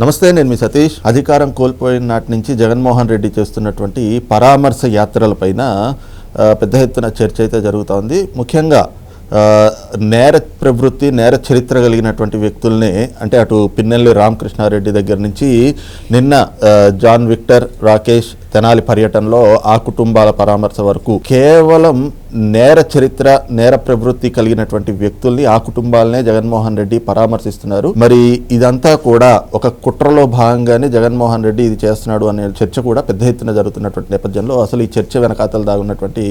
నమస్తే నేను మీ సతీష్. అధికారం కోల్పోయిన నాటి నుంచి జగన్మోహన్ రెడ్డి చేస్తున్నటువంటి పరామర్శ యాత్రలపైన పెద్ద ఎత్తున చర్చ అయితే జరుగుతోంది. ముఖ్యంగా నేర ప్రవృత్తి నేర చరిత్ర కలిగినటువంటి వ్యక్తుల్ని అంటే అటు పిన్నెల్లి రామకృష్ణారెడ్డి దగ్గర నుంచి నిన్న జాన్ విక్టర్ రాకేష్ తెనాలి పర్యటనలో ఆ కుటుంబాల పరామర్శ వరకు కేవలం నేర చరిత్ర నేర ప్రవృత్తి కలిగినటువంటి వ్యక్తుల్ని ఆ కుటుంబాలనే జగన్మోహన్ రెడ్డి పరామర్శిస్తున్నారు. మరి ఇదంతా కూడా ఒక కుట్రలో భాగంగానే జగన్మోహన్ రెడ్డి ఇది చేస్తున్నాడు అనే చర్చ కూడా పెద్ద ఎత్తున జరుగుతున్నటువంటి నేపథ్యంలో అసలు ఈ చర్చ వెనకాతలు దాగున్నటువంటి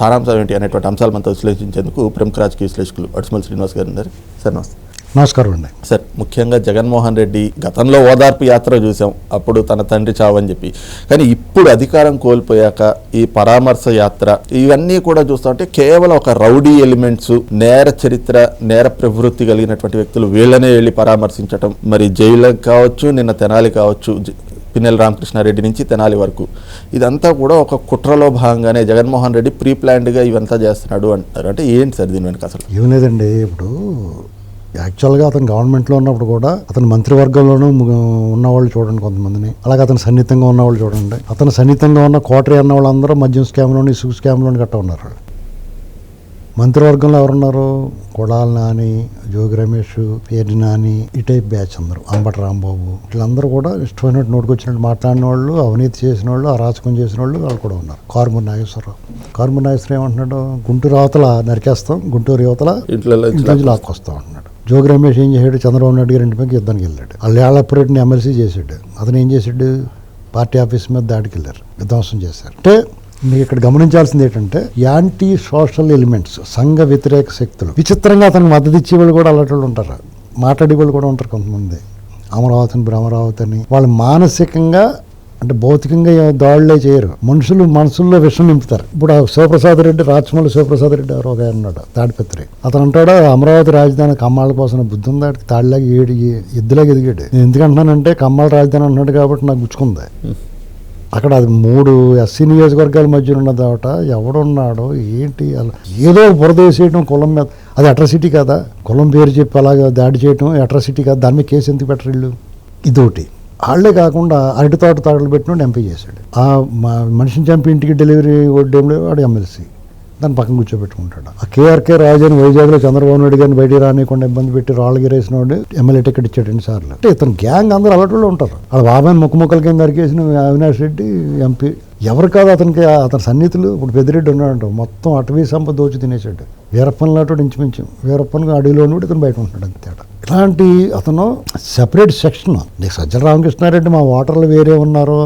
సారాంశం ఏంటి అనేటువంటి అంశాలు మనతో విశ్లేషించేందుకు ప్రముఖ రాజకీయ విశ్లేషకులు అడిసిమల్ శ్రీనివాస్ గారు ఉన్నారు. సార్ నమస్తే. నమస్కారం అండి. సార్ ముఖ్యంగా జగన్మోహన్ రెడ్డి గతంలో ఓదార్పు యాత్ర చూసాం అప్పుడు తన తండ్రి చావని చెప్పి. కానీ ఇప్పుడు అధికారం కోల్పోయాక ఈ పరామర్శ యాత్ర ఇవన్నీ కూడా చూస్తుంటే కేవలం ఒక రౌడీ ఎలిమెంట్స్ నేర చరిత్ర నేర ప్రవృత్తి కలిగినటువంటి వ్యక్తులు వీళ్ళనే వెళ్ళి పరామర్శించటం. మరి జైలుకి కావచ్చు నిన్న తెనాలి కావచ్చు పిన్నెల రామకృష్ణారెడ్డి నుంచి తెనాలి వరకు. ఇదంతా కూడా ఒక కుట్రలో భాగంగానే జగన్మోహన్ రెడ్డి ప్రీ ప్లాన్డ్గా ఇవంతా చేస్తున్నాడు అంటారు అంటే ఏంటి సార్ దీని వెనక అసలు? ఏం లేదండి ఇప్పుడు యాక్చువల్గా అతను గవర్నమెంట్లో ఉన్నప్పుడు కూడా అతను మంత్రివర్గంలోనూ ఉన్నవాళ్ళు చూడండి కొంతమందిని. అలాగే అతను సన్నిహితంగా ఉన్నవాళ్ళు చూడండి. అతను సన్నిహితంగా ఉన్న కోటరీ అన్న వాళ్ళందరూ మద్యం స్కామ్లోని ఇసుక స్కామ్లోని గట్ట ఉన్నారు మంత్రివర్గంలో ఎవరున్నారు? కొడాల నాని జోగి రమేష్ పేరు నాని ఈ టైప్ బ్యాచ్ అందరూ. అంబటి రాంబాబు. వీళ్ళందరూ కూడా ఇష్టమైనట్టు నోటుకొచ్చినట్టు మాట్లాడిన వాళ్ళు అవినీతి చేసిన వాళ్ళు అరాచకం చేసిన వాళ్ళు వాళ్ళు కూడా ఉన్నారు. కారుమూరి నాగేశ్వరరావు. కారుమూరి నాగేశ్వరరావు ఏమంటున్నాడు? గుంటూరు అవతల నరికేస్తాం గుంటూరు యువతల ఇంట్లో లాక్కొస్తాం అంటున్నాడు. జోగి రమేష్ ఏం చేశాడు? చంద్రబాబు నాయుడు గారి ఇంటిపైకి యుద్ధానికి వెళ్ళాడు. వాళ్ళు ఏళ్ళప్పుడేటిని ఎమ్మెల్సీ చేశాడు. అతను ఏం చేశాడు? పార్టీ ఆఫీస్ మీద దాడికి వెళ్ళారు. విధ్వంసం చేశారు. అంటే మీకు ఇక్కడ గమనించాల్సింది ఏంటంటే యాంటీ సోషల్ ఎలిమెంట్స్ సంఘ వ్యతిరేక శక్తులు విచిత్రంగా అతనికి మద్దతు ఇచ్చే వాళ్ళు కూడా అలాంటి వాళ్ళు ఉంటారు? మాట్లాడే వాళ్ళు కూడా ఉంటారు కొంతమంది. అమరావతిని భ్రమరావతి వాళ్ళు మానసికంగా అంటే భౌతికంగా దాడులే చేయరు. మనుషులు మనసుల్లో విషం నింపుతారు. ఇప్పుడు ఆ శివప్రసాద్ రెడ్డి రాచమల్లి శివప్రసాద్ రెడ్డి ఎవరో ఒక అన్నాడు ఉన్నాడు తాడిపత్రి. అతను అంటాడు అమరావతి రాజధాని కమ్మాల కోసం బుద్ధి ఉందా తాడిలాగా ఏడు ఎద్దులాగా ఎదిగాడు. నేను ఎందుకంటున్నానంటే కమ్మాల రాజధాని అన్నాడు కాబట్టి నాకు గుచ్చుకుంది. అక్కడ అది మూడు ఎస్సీ నియోజకవర్గాల మధ్య ఉన్నదాట ఎవడున్నాడో ఏంటి అలా ఏదో బురద వేసేయడం కులం మీద. అది అట్రసిటీ కదా? కులం పేరు చెప్పి అలాగా దాడి చేయడం అట్రసిటీ కదా? దాని మీద కేసు ఎందుకు పెట్టరు వీళ్ళు? ఇదొకటి. వాళ్ళే కాకుండా అరటి తోట తాటలు పెట్టినోడు ఎంపీ చేశాడు. ఆ మనిషిని చంపి ఇంటికి డెలివరీ ఒడ్డేంలో వాడు ఎమ్మెల్సీ. దాన్ని పక్కన కూర్చోబెట్టుకుంటాడు. ఆ కేఆర్కే రాజని వైజాగ్లో చంద్రబాబు నాయుడు గారిని బయటికి రానికుండా ఇబ్బంది పెట్టి రాళ్ళు గిరేసిన వాడు ఎమ్మెల్యే టికెట్ ఇచ్చాడు రెండు సార్లు. అంటే ఇతను గ్యాంగ్ అందరూ వాళ్ళు ఉంటారు. వాళ్ళ బాబాయ్ ముక్కు ముక్కల కింద అరికేసిన అవినాష్ రెడ్డి ఎంపీ. ఎవరు కాదు అతనికి అతని సన్నిహితులు. ఇప్పుడు పెద్దిరెడ్డి ఉన్నాడు మొత్తం అటవీ సంపద దోచి తినేసాడు వీరప్పన్ లాంటి ఇంచుమించు. వీరప్పన్ అడవిలో ఉండి ఇతను బయట ఉంటాడు అంతే తేడా. ఇలాంటి అతను సెపరేట్ సెక్షన్ నీకు సజ్జల రామకృష్ణారెడ్డి మా ఓటర్లు వేరే ఉన్నారు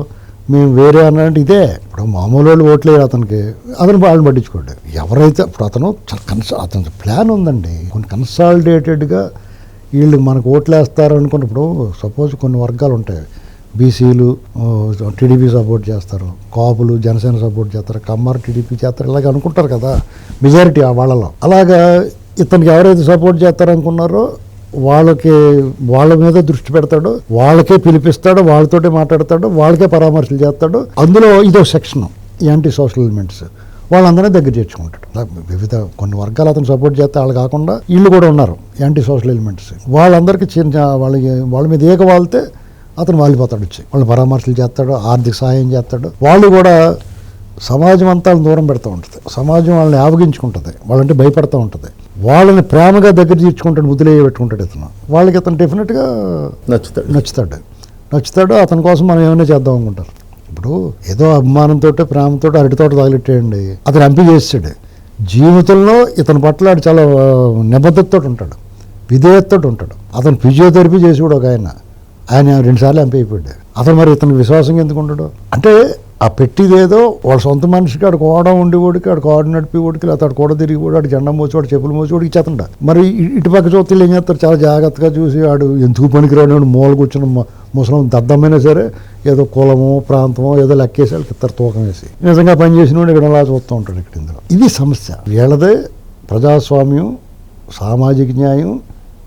మేము వేరే అన్నట్టు ఇదే. ఇప్పుడు మామూలు వాళ్ళు ఓట్లు అతనికి. అతను వాళ్ళని పట్టించుకోండి. ఎవరైతే ఇప్పుడు అతను చాలా కన్సా అతని ప్లాన్ ఉందండి. కొన్ని కన్సాలిడేటెడ్గా వీళ్ళు మనకు ఓట్లు వేస్తారు అనుకున్నప్పుడు సపోజ్ కొన్ని వర్గాలు ఉంటాయి. బీసీలు టీడీపీ సపోర్ట్ చేస్తారు. కాపులు జనసేన సపోర్ట్ చేస్తారు. కమ్మారు టీడీపీ చేస్తారు. ఇలాగ అనుకుంటారు కదా మెజారిటీ వాళ్ళలో. అలాగా ఇతనికి ఎవరైతే సపోర్ట్ చేస్తారనుకున్నారో వాళ్ళకి వాళ్ళ మీద దృష్టి పెడతాడు వాళ్ళకే పిలిపిస్తాడు వాళ్ళతోటే మాట్లాడతాడు వాళ్ళకే పరామర్శలు చేస్తాడు. అందులో ఇదో సెక్షన్ యాంటీ సోషల్ ఎలిమెంట్స్ వాళ్ళందరినీ దగ్గర చేర్చుకుంటాడు. వివిధ కొన్ని వర్గాలు అతను సపోర్ట్ చేస్తే వాళ్ళు కాకుండా వీళ్ళు కూడా ఉన్నారు యాంటీ సోషల్ ఎలిమెంట్స్ వాళ్ళందరికీ చిన్న వాళ్ళకి వాళ్ళ మీద ఏక వాళ్తే అతను వాలిపోతాడు వచ్చి. వాళ్ళు పరామర్శలు చేస్తాడు ఆర్థిక సహాయం చేస్తాడు. వాళ్ళు కూడా సమాజం అంతా దూరం పెడతా ఉంటుంది. సమాజం వాళ్ళని ఆవగించుకుంటుంది. వాళ్ళంటే భయపడతా ఉంటుంది. వాళ్ళని ప్రేమగా దగ్గర తీర్చుకుంటాడు ముద్దులే పెట్టుకుంటాడు ఇతను. వాళ్ళకి ఇతను డెఫినెట్గా నచ్చుతాడు. నచ్చుతాడు. నచ్చుతాడు అతని కోసం మనం ఏమైనా చేద్దాం అనుకుంటారు. ఇప్పుడు ఏదో అభిమానంతో ప్రేమతో అరటి తోట తగిలిట్టేయండి. అతను ఎంపీ చేసాడు జీవితంలో ఇతని పట్ల చాలా నిబద్ధతతో ఉంటాడు. విధేయతతో ఉంటాడు. అతను ఫిజియోథెరపీ చేసి కూడా ఒక ఆయన. ఆయన రెండుసార్లు ఎంపీ అయిపోయాడు. అతను మరి ఇతను విశ్వాసంగా ఎందుకు ఉండడు? అంటే ఆ పెట్టిదేదో వాళ్ళ సొంత మనిషికి ఆడు కోడ ఉండి ఓడికి ఆడు కోడ నడిపి ఓడికి లేకపోతే ఆడు కూడా తిరిగి కూడా ఆడు జెండా మోసి వాడు చెప్పులు మోసి వాడికి ఇచ్చేతండ మరి ఇటుపక్క చూస్తే ఏం చేస్తారు? చాలా జాగ్రత్తగా చూసి ఆడు ఎందుకు పనికిరాడు? మూల కూర్చున్న ముసలం దద్దమైనా సరే ఏదో కులమో ప్రాంతమో ఏదో లెక్కేసి వాళ్ళకి ఇద్దరు తూకం వేసి. నిజంగా పనిచేసిన వాడు ఇక్కడ అలా చూస్తూ ఉంటాడు ఇక్కడ ఇందులో? ఇది సమస్య. వీళ్ళదే ప్రజాస్వామ్యం సామాజిక న్యాయం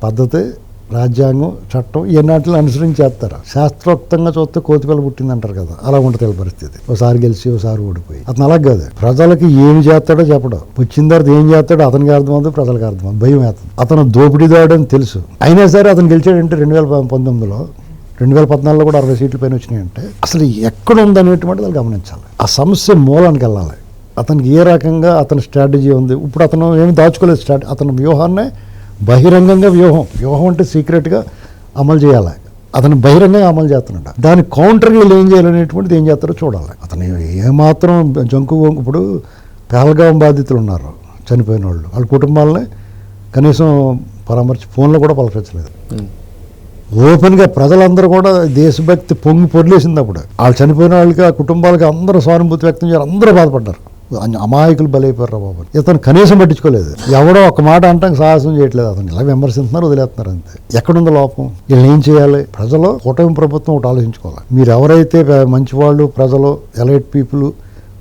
పద్ధతి రాజ్యాంగం చట్టం ఈనాటిని అనుసరించి చేస్తారు శాస్త్రోక్తంగా చూస్తే కోతిపిల్ల పుట్టింది అంటారు కదా అలా ఉంటుంది పరిస్థితి. ఒకసారి గెలిచి ఒకసారి ఓడిపోయి. అతను అలా కాదు. ప్రజలకి ఏమి చేస్తాడో చెప్పడం. వచ్చిన తర్వాత ఏం చేస్తాడో అతనికి అర్థమవుతుంది ప్రజలకు అర్థమవుతుంది. భయం వేస్తుంది. అతను దోపిడీదాడు అని తెలుసు. అయినా సరే అతను గెలిచాడంటే రెండు వేల పంతొమ్మిదిలో రెండు వేల పద్నాలుగులో కూడా అరవై సీట్ల పైన వచ్చినాయంటే అసలు ఎక్కడ ఉందనేటువంటిది వాళ్ళు గమనించాలి. ఆ సమస్య మూలానికి వెళ్ళాలి. అతనికి ఏ రకంగా అతని స్ట్రాటజీ ఉంది? ఇప్పుడు అతను ఏమి దాచుకోలేదు స్ట్రాటజీ. అతని వ్యూహాన్నే బహిరంగంగా వ్యూహం. వ్యూహం అంటే సీక్రెట్గా అమలు చేయాలి. అతను బహిరంగంగా అమలు చేస్తున్నాడు. దాని కౌంటర్ వీళ్ళు ఏం చేయాలనేటువంటిది ఏం చేస్తారో చూడాలి. అతను ఏమాత్రం జంకు వంకు- ఇప్పుడు పేలగాం బాధితులు ఉన్నారు చనిపోయిన వాళ్ళు వాళ్ళ కుటుంబాలని కనీసం పరామర్శ ఫోన్లో కూడా పలకరించలేదు. ఓపెన్గా ప్రజలందరూ కూడా దేశభక్తి పొంగి పొర్లేసింది అప్పుడు. వాళ్ళు చనిపోయిన వాళ్ళకి ఆ కుటుంబాలకి అందరూ సానుభూతి వ్యక్తం చేయాలి. అందరూ బాధపడ్డారు. అమాయకులు బలైపోయారు బాబు. ఇతను కనీసం పట్టించుకోలేదు. ఎవడో ఒక మాట అంటానికి సాహసం చేయట్లేదు అతను. ఇలా విమర్శిస్తున్నారు వదిలేస్తున్నారు అంతే. ఎక్కడుంది లోపం? వీళ్ళు ఏం చేయాలి? ప్రజలు కూటమి ప్రభుత్వం ఒకటి ఆలోచించుకోవాలి. మీరు ఎవరైతే మంచివాళ్ళు ప్రజలు ఎలైట్ పీపుల్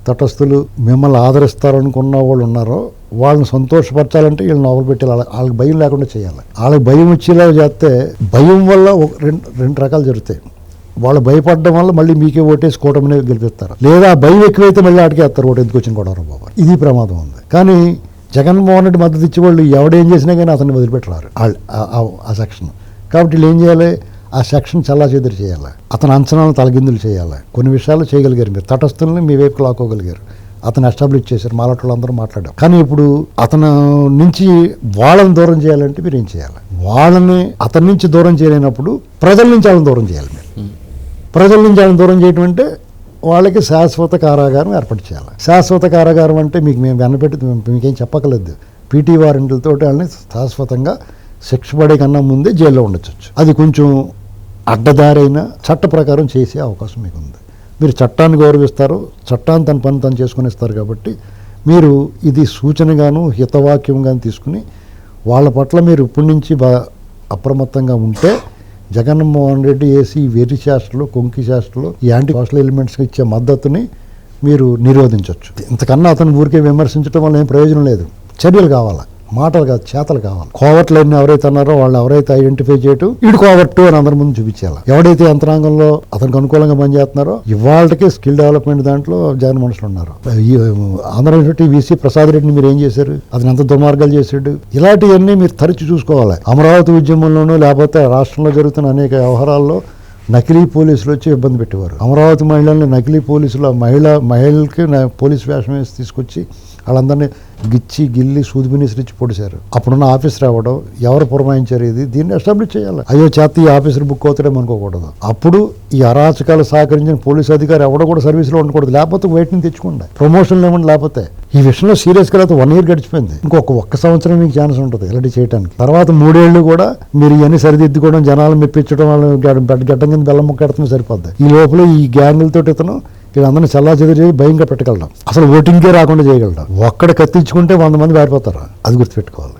తటస్థులు మిమ్మల్ని ఆదరిస్తారనుకున్న వాళ్ళు ఉన్నారో వాళ్ళని సంతోషపరచాలంటే వీళ్ళు నవలు పెట్టాలి. వాళ్ళకి భయం లేకుండా చేయాలి. వాళ్ళకి భయం వచ్చేలా చేస్తే భయం వల్ల ఒక రెండు రెండు రకాలు జరుగుతాయి. వాళ్ళు భయపడడం వల్ల మళ్ళీ మీకే ఓటేసి కూటమిని గెలిపిస్తారు. లేదా ఆ భయం ఎక్కువైతే మళ్ళీ ఆడికే వేస్తారు ఓటు ఎందుకు వచ్చిన కూడా బాబు ఇది ప్రమాదం ఉంది. కానీ జగన్మోహన్ రెడ్డి మద్దతు ఇచ్చే వాళ్ళు ఎవడేం చేసినా కానీ అతన్ని వదిలిపెట్టరారు. వాళ్ళు ఆ- సెక్షన్. కాబట్టి వీళ్ళు ఏం చేయాలి? ఆ సెక్షన్ చల్లా చెదిరి చేయాలి. అతని అంచనాలను తలగిందులు చేయాలి. కొన్ని విషయాలు చేయగలిగారు మీరు. తటస్థుల్ని మీ వైపు లాక్కోగలిగారు. అతను ఎస్టాబ్లిష్ చేశారు. మాలాంటి మాట్లాడారు. కానీ ఇప్పుడు అతను నుంచి వాళ్ళని దూరం చేయాలంటే మీరు ఏం చేయాలి? వాళ్ళని అతని నుంచి దూరం చేయలేనప్పుడు ప్రజల నుంచి వాళ్ళని దూరం చేయాలి మీరు. ప్రజల నుంచి ఆయన దూరం చేయటం అంటే వాళ్ళకి శాశ్వత కారాగారం ఏర్పాటు చేయాలి. శాశ్వత కారాగారం అంటే మీకు మేము వెనపెట్టి మీకేం చెప్పకలేదు. పీటీ వారెంట్లతో వాళ్ళని శాశ్వతంగా శిక్ష పడే కన్నా ముందే జైల్లో ఉండొచ్చు. అది కొంచెం అడ్డదారైన చట్ట ప్రకారం చేసే అవకాశం మీకు ఉంది మీరు చట్టాన్ని గౌరవిస్తారు చట్టాన్ని తన పని తను చేసుకునేస్తారు కాబట్టి మీరు ఇది సూచనగాను హితవాక్యం కానీ తీసుకుని వాళ్ళ పట్ల మీరు ఇప్పటి నుంచి బా అప్రమత్తంగా ఉంటే జగన్మోహన్ రెడ్డి వేసి వెర్రి శాస్త్రలు కొంకి శాస్త్రలు ఈ యాంటీ సోషల్ ఎలిమెంట్స్కి ఇచ్చే మద్దతుని మీరు నిరోధించవచ్చు ఇంతకన్నా అతను ఊరికే విమర్శించడం వల్ల ఏం ప్రయోజనం లేదు. చర్యలు కావాలి? మాటలు కాదు చేతలు కావాలి. కోవర్ట్లన్నీ ఎవరైతే అన్నారో వాళ్ళు ఎవరైతే ఐడెంటిఫై చేయటం ఇడు కోవర్టు అని అందరి ముందు చూపించాలి ఎవడైతే యంత్రాంగంలో అతనికి అనుకూలంగా పనిచేస్తున్నారో ఇవాళకి స్కిల్ డెవలప్మెంట్ దాంట్లో జగన్ మనుషులు ఉన్నారు. ఆంధ్ర యూనివర్సిటీ వీసీ ప్రసాద్ రెడ్డిని మీరు ఏం చేశారు? అతను ఎంత దుర్మార్గాలు చేశాడు? ఇలాంటివన్నీ మీరు తరచి చూసుకోవాలి. అమరావతి ఉద్యమంలోనూ లేకపోతే రాష్ట్రంలో జరుగుతున్న అనేక వ్యవహారాల్లో నకిలీ పోలీసులు వచ్చి ఇబ్బంది పెట్టేవారు. అమరావతి మహిళల్ని నకిలీ పోలీసులు మహిళ మహిళలకి పోలీస్ వేషం వేసి తీసుకొచ్చి వాళ్ళందరినీ గిచ్చి గిల్లి సూది మినిస్టర్ పొడిచారు అప్పుడున్న ఆఫీసర్ రావడం ఎవరు పురమాయించారు ఇది? దీన్ని ఎస్టాబ్లిష్ చేయాలి. అయ్యో చేత ఈ ఆఫీసర్ బుక్ అవుతాడేమో అనుకోకూడదు. అప్పుడు ఈ అరాచకాలు సహకరించిన పోలీస్ అధికారి ఎవడో కూడా సర్వీస్లో ఉండకూడదు. లేకపోతే వెయిట్ని తెచ్చుకోండి. ప్రమోషన్లు ఏమన్నా లేకపోతే. ఈ విషయంలో సీరియస్గా అయితే వన్ ఇయర్ గడిచిపోయింది. ఇంకొక ఒక్క సంవత్సరం మీకు ఛాన్స్ ఉంటుంది ఇలాంటి చేయడానికి తర్వాత మూడేళ్ళు కూడా మీరు ఇవన్నీ సరిదిద్దుకోవడం జనాలు మెప్పించడం వాళ్ళు గడ్డ గడ్డం కింద బెల్లం ముక్కెడతాం సరిపోద్ది. ఈ లోపల ఈ గ్యాంగులతో ఇతను వీళ్ళందరినీ చల్లా చెదిరి చేసి భయంగా పెట్టగలడం అసలు ఓటింగ్కే రాకుండా చేయగలడం ఒక్కడ కత్తించుకుంటే వంద మంది పారిపోతారు? అది గుర్తుపెట్టుకోవాలి.